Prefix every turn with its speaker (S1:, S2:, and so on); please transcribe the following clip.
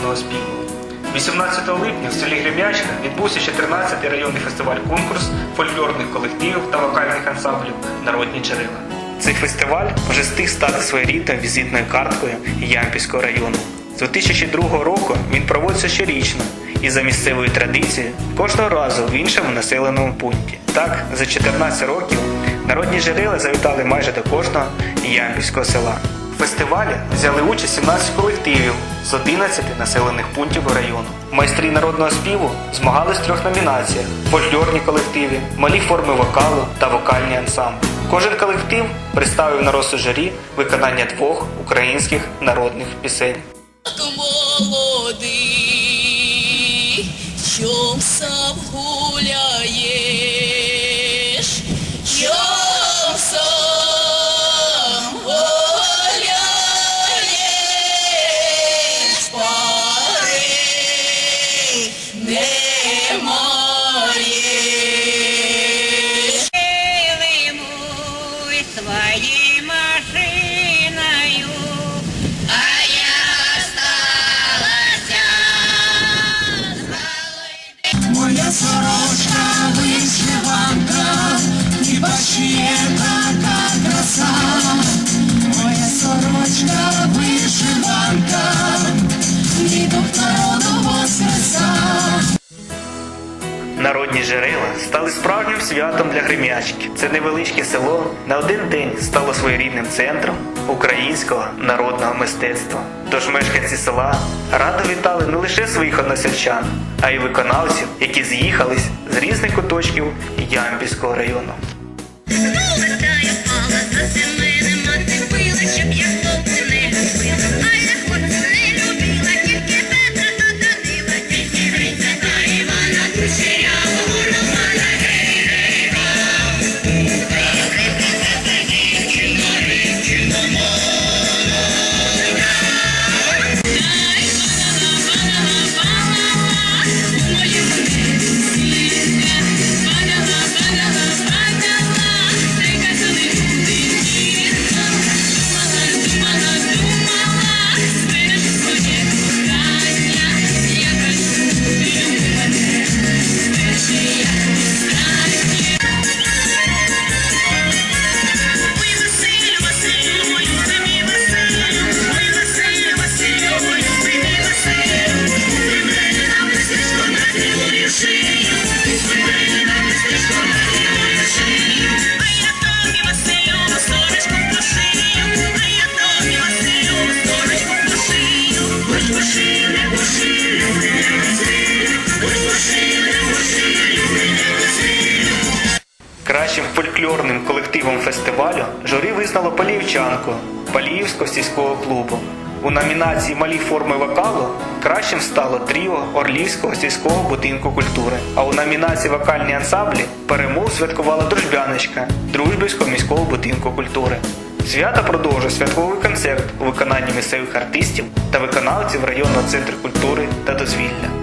S1: народного співу. 18 липня в селі Гремячка відбувся 14-й районний фестиваль-конкурс фольклорних колективів та вокальних ансамблів Народні джерела. Цей фестиваль вже встиг стати своєрідною візитною карткою Ямпільського району. З 2002 року він проводиться щорічно і за місцевою традицією кожного разу в іншому населеному пункті. Так, за 14 років народні джерела завітали майже до кожного ямпільського села. У фестивалі взяли участь 17 колективів з 11 населених пунктів району. Майстрі народного співу змагались в трьох номінаціях: фольклорні колективи, малі форми вокалу та вокальні ансамблі. Кожен колектив представив на розсуд журі виконання двох українських народних пісень.
S2: Молодий, сам гуляєш,
S1: Народні джерела стали справжнім святом для Гремячки. Це невеличке село на один день стало своєрідним центром українського народного мистецтва. Тож мешканці села радо вітали не лише своїх односельчан, а й виконавців, які з'їхались з різних куточків Ямбільського району. Фольклорним колективом фестивалю журі визнало Поліївчанку Поліївського сільського клубу. У номінації Малі форми вокалу кращим стало тріо Орлівського сільського будинку культури. А у номінації Вокальні ансамблі перемогу святкувала Дружбяночка Дружбівського міського будинку культури. Свято продовжує святковий концерт у виконанні місцевих артистів та виконавців районного центру культури та дозвілля.